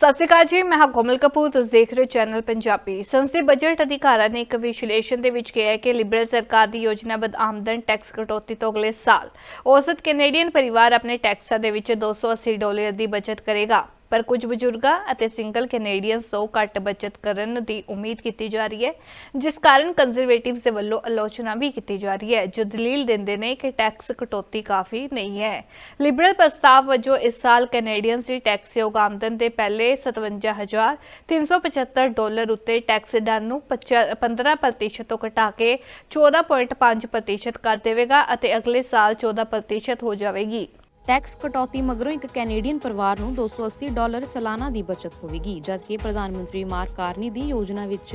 ਸਤਿ ਸ਼੍ਰੀ ਅਕਾਲ ਜੀ, ਮੈਂ ਹਾਂ ਕੋਮਲ ਕਪੂਰ, ਤੁਸੀਂ ਦੇਖ ਰਹੇ ਹੋ ਚੈਨਲ ਪੰਜਾਬੀ। ਸੰਸਦੀ ਬਜਟ ਅਧਿਕਾਰਾਂ ਨੇ ਇੱਕ ਵਿਸ਼ਲੇਸ਼ਣ ਦੇ ਵਿੱਚ ਕਿਹਾ ਹੈ ਕਿ ਲਿਬਰਲ ਸਰਕਾਰ ਦੀ ਯੋਜਨਾਬੱਧ ਆਮਦਨ ਟੈਕਸ ਕਟੌਤੀ ਤੋਂ ਅਗਲੇ ਸਾਲ। ਔਸਤ ਕੈਨੇਡੀਅਨ ਪਰਿਵਾਰ ਆਪਣੇ ਟੈਕਸਾਂ ਦੇ ਵਿੱਚ 280 ਡਾਲਰ ਦੀ ਬਚਤ ਕਰੇਗਾ। ਪਰ ਕੁਝ ਬਜ਼ੁਰਗਾਂ ਅਤੇ ਸਿੰਗਲ ਕੈਨੇਡੀਅਨਸ ਤੋਂ ਘੱਟ ਬਚਤ ਕਰਨ ਦੀ ਉਮੀਦ ਕੀਤੀ ਜਾ ਰਹੀ ਹੈ, ਜਿਸ ਕਾਰਨ ਕੰਜ਼ਰਵੇਟਿਵਸ ਦੇ ਵੱਲੋਂ ਆਲੋਚਨਾ ਵੀ ਕੀਤੀ ਜਾ ਰਹੀ ਹੈ, ਜੋ ਦਲੀਲ ਦਿੰਦੇ ਨੇ ਕਿ ਟੈਕਸ ਕਟੌਤੀ ਕਾਫੀ ਨਹੀਂ ਹੈ। ਲਿਬਰਲ ਪ੍ਰਸਤਾਵ ਵਜੋਂ ਇਸ ਸਾਲ ਕੈਨੇਡੀਅਨਸ ਦੀ ਟੈਕਸਯੋਗ ਆਮਦਨ ਦੇ ਪਹਿਲੇ 57375 ਡਾਲਰ ਉੱਤੇ ਟੈਕਸ ਦਰ ਨੂੰ 15% ਤੋਂ ਘਟਾ ਕੇ 14.5% ਕਰ ਦੇਵੇਗਾ ਅਤੇ ਅਗਲੇ ਸਾਲ 14% ਹੋ ਜਾਵੇਗੀ। ਟੈਕਸ ਕਟੌਤੀ ਮਗਰੋਂ ਇੱਕ ਕੈਨੇਡੀਅਨ ਪਰਿਵਾਰ ਨੂੰ 280 ਡਾਲਰ ਸਾਲਾਨਾ ਦੀ ਬਚਤ ਹੋਵੇਗੀ, ਜਦਕਿ ਪ੍ਰਧਾਨ ਮੰਤਰੀ ਮਾਰਕ ਕਾਰਨੀ ਦੀ ਯੋਜਨਾ ਵਿੱਚ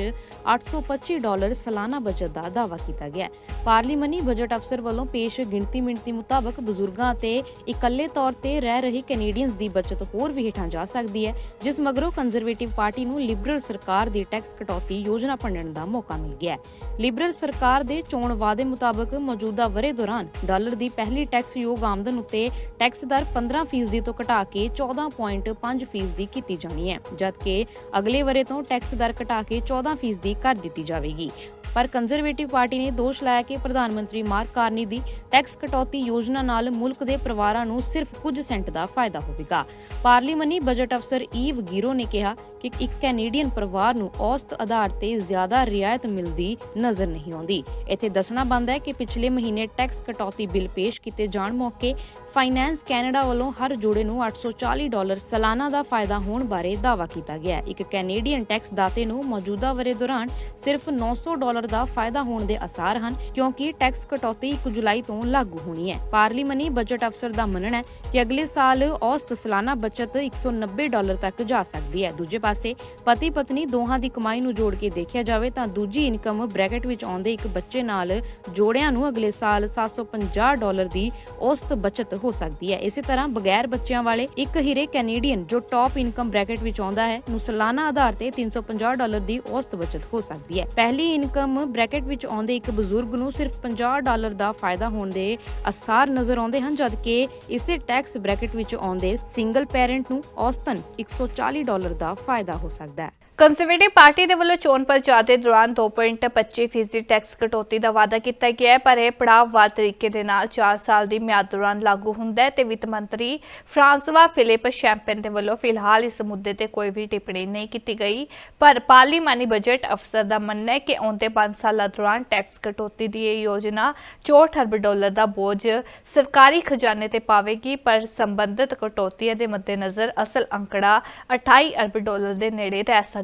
825 ਡਾਲਰ ਸਾਲਾਨਾ ਬਚਤ ਦਾ ਦਾਅਵਾ ਕੀਤਾ ਗਿਆ ਹੈ। ਪਾਰਲੀਮਨੀ ਬਜਟ ਅਫਸਰ ਵੱਲੋਂ ਪੇਸ਼ ਗਿਣਤੀ ਮਿਣਤੀ ਮੁਤਾਬਕ ਬਜ਼ੁਰਗਾਂ ਅਤੇ ਇਕੱਲੇ ਤੌਰ ਤੇ ਰਹਿ ਰਹੇ ਕੈਨੇਡੀਅਨਸ ਦੀ ਬਚਤ ਹੋਰ ਵੀ ਹੇਠਾਂ ਜਾ ਸਕਦੀ ਹੈ, ਜਿਸ ਮਗਰੋਂ ਕੰਜ਼ਰਵੇਟਿਵ ਪਾਰਟੀ ਨੂੰ ਲਿਬਰਲ ਸਰਕਾਰ ਦੀ ਟੈਕਸ ਕਟੌਤੀ ਯੋਜਨਾ ਭੰਡਣ ਦਾ ਮੌਕਾ ਮਿਲ ਗਿਆ ਹੈ। ਲਿਬਰਲ ਸਰਕਾਰ ਦੇ ਚੋਣ ਵਾਅਦੇ ਮੁਤਾਬਕ ਮੌਜੂਦਾ ਵਰੇ ਦੌਰਾਨ ਡਾਲਰ ਦੀ ਪਹਿਲੀ ਟੈਕਸ ਯੋਗ ਆਮਦਨ ਉੱਤੇ ਟੈਕਸ ਦਰ 15% ਤੋਂ ਘਟਾ ਕੇ 14.5% ਕੀਤੀ ਜਾਣੀ ਹੈ, ਜਦਕਿ ਅਗਲੇ ਵਰੇ ਤੋਂ ਟੈਕਸ ਦਰ ਘਟਾ ਕੇ 14% ਕਰ ਦਿੱਤੀ ਜਾਵੇਗੀ। ਪਰ ਕੰਜ਼ਰਵੇਟਿਵ ਪਾਰਟੀ ਨੇ ਦੋਸ਼ ਲਾਇਆ ਕਿ ਪ੍ਰਧਾਨ ਮੰਤਰੀ ਮਾਰਕ ਕਾਰਨੀ ਦੀ ਟੈਕਸ ਕਟੌਤੀ ਯੋਜਨਾ ਨਾਲ ਮੁਲਕ ਦੇ ਪਰਿਵਾਰਾਂ ਨੂੰ ਸਿਰਫ ਕੁਝ ਸੈਂਟ ਦਾ ਫਾਇਦਾ ਹੋਵੇਗਾ। ਪਾਰਲੀਮਨੀ ਬਜਟ ਅਫਸਰ ਈਵ ਗੀਰੋ ਨੇ ਕਿਹਾ ਕਿ ਇੱਕ ਕੈਨੇਡੀਅਨ ਪਰਿਵਾਰ ਨੂੰ ਔਸਤ ਆਧਾਰ ਤੇ ਜ਼ਿਆਦਾ ਰਿਆਇਤ ਮਿਲਦੀ ਨਜ਼ਰ ਨਹੀਂ ਆਉਂਦੀ। ਇੱਥੇ ਦੱਸਣਾ ਬੰਦ ਹੈ ਕਿ ਪਿਛਲੇ ਮਹੀਨੇ ਟੈਕਸ ਕਟੌਤੀ ਬਿੱਲ ਪੇਸ਼ ਕੀਤੇ ਜਾਣ ਮੌਕੇ ਫਾਈਨੈਂਸ ਕੈਨੇਡਾ ਵੱਲੋਂ ਹਰ ਜੋੜੇ ਨੂੰ 840 ਡਾਲਰ ਸਾਲਾਨਾ ਦਾ ਫਾਇਦਾ ਹੋਣ ਬਾਰੇ ਦਾਅਵਾ ਕੀਤਾ ਗਿਆ। ਇੱਕ ਕੈਨੇਡੀਅਨ ਟੈਕਸ ਦਾਤੇ ਨੂੰ ਮੌਜੂਦਾ ਵਰੇ ਦੌਰਾਨ ਸਿਰਫ 900 ਡਾਲਰ ਦਾ ਫਾਇਦਾ ਹੋਣ ਦੇ ਅਸਾਰ ਹਨ, ਕਿਉਂਕਿ ਟੈਕਸ ਕਟੌਤੀ 1 ਜੁਲਾਈ ਤੋਂ ਲਾਗੂ ਹੋਣੀ ਹੈ। ਪਾਰਲੀਮਨੀ ਬਜਟ ਅਫਸਰ ਦਾ ਮੰਨਣਾ ਹੈ ਕਿ ਅਗਲੇ ਸਾਲ ਔਸਤ ਸਾਲਾਨਾ ਬਚਤ 190 ਡਾਲਰ ਤੱਕ ਜਾ ਸਕਦੀ ਹੈ। ਦੂਜੇ ਪਾਸੇ ਪਤੀ ਪਤਨੀ ਦੋਹਾਂ ਦੀ ਕਮਾਈ ਨੂੰ ਜੋੜ ਕੇ ਦੇਖਿਆ ਜਾਵੇ ਤਾਂ ਦੂਜੀ ਇਨਕਮ ਬ੍ਰੈਕਟ ਵਿੱਚ ਆਉਂਦੇ ਇੱਕ ਬੱਚੇ ਨਾਲ ਜੋੜਿਆਂ ਨੂੰ ਅਗਲੇ ਸਾਲ 750 ਡਾਲਰ ਦੀ ਔਸਤ ਬਚਤ ਹੋ ਸਕਦੀ ਹੈ। ਇਸੇ ਤਰ੍ਹਾਂ ਬਗੈਰ ਬੱਚਿਆਂ ਵਾਲੇ ਇੱਕ ਹੀਰੇ ਕੈਨੇਡੀਅਨ ਜੋ ਟੌਪ ਇਨਕਮ ਬ੍ਰੈਕਟ ਵਿੱਚ ਆਉਂਦਾ ਹੈ, ਨੂੰ ਸਾਲਾਨਾ ਆਧਾਰ ਤੇ 350 ਡਾਲਰ ਦੀ ਔਸਤ ਬਚਤ ਹੋ ਸਕਦੀ ਹੈ। ਪਹਿਲੀ ਇਨਕਮ ਬ੍ਰੈਕਟ ਵਿੱਚ ਆਉਂਦੇ ਇੱਕ ਬਜ਼ੁਰਗ ਨੂੰ ਸਿਰਫ 50 ਡਾਲਰ ਦਾ ਫਾਇਦਾ ਹੋਣ ਦੇ ਅਸਾਰ ਨਜ਼ਰ ਆਉਂਦੇ ਹਨ, ਜਦਕਿ ਇਸੇ ਟੈਕਸ ਬ੍ਰੈਕਟ ਵਿੱਚ ਆਉਂਦੇ ਸਿੰਗਲ ਪੈਰੈਂਟ ਨੂੰ ਔਸਤਨ 140 ਡਾਲਰ ਦਾ ਫਾਇਦਾ ਹੋ ਸਕਦਾ ਹੈ। ਕੰਜ਼ਰਵੇਟਿਵ ਪਾਰਟੀ ਦੇ ਵੱਲੋਂ ਚੋਣ ਪ੍ਰਚਾਰ ਦੇ ਦੌਰਾਨ 2.25% ਫੀਸਦੀ ਟੈਕਸ ਕਟੌਤੀ ਦਾ ਵਾਅਦਾ ਕੀਤਾ ਗਿਆ ਹੈ, ਪਰ ਇਹ ਪੜਾਅਵਾਰ ਤਰੀਕੇ ਦੇ ਨਾਲ 4 ਸਾਲ ਦੀ ਮਿਆਦ ਦੌਰਾਨ ਲਾਗੂ ਹੁੰਦਾ ਹੈ ਤੇ ਵਿੱਤ ਮੰਤਰੀ ਫਰਾਂਸਵਾ ਫਿਲਿਪ ਸ਼ੈਂਪਨ ਦੇ ਵੱਲੋਂ ਫਿਲਹਾਲ ਇਸ ਮੁੱਦੇ ਤੇ ਕੋਈ ਵੀ ਟਿੱਪਣੀ ਨਹੀਂ ਕੀਤੀ ਗਈ। ਪਰ ਪਾਰਲੀਮਾਨੀ ਬਜਟ ਅਫਸਰ ਦਾ ਮੰਨਣਾ ਹੈ ਕਿ ਆਉਂਦੇ 5 ਸਾਲਾਂ ਦੌਰਾਨ ਟੈਕਸ ਕਟੌਤੀ ਦੀ ਇਹ ਯੋਜਨਾ 64 ਅਰਬ ਡਾਲਰ ਦਾ ਬੋਝ ਸਰਕਾਰੀ ਖਜ਼ਾਨੇ ਤੇ ਪਾਵੇਗੀ, ਪਰ ਸੰਬੰਧਿਤ ਕਟੌਤੀਆਂ ਦੇ ਮੱਦੇਨਜ਼ਰ ਅਸਲ ਅੰਕੜਾ 28 ਅਰਬ ਡਾਲਰ ਦੇ ਨੇੜੇ ਰਹਿ ਸਕਦਾ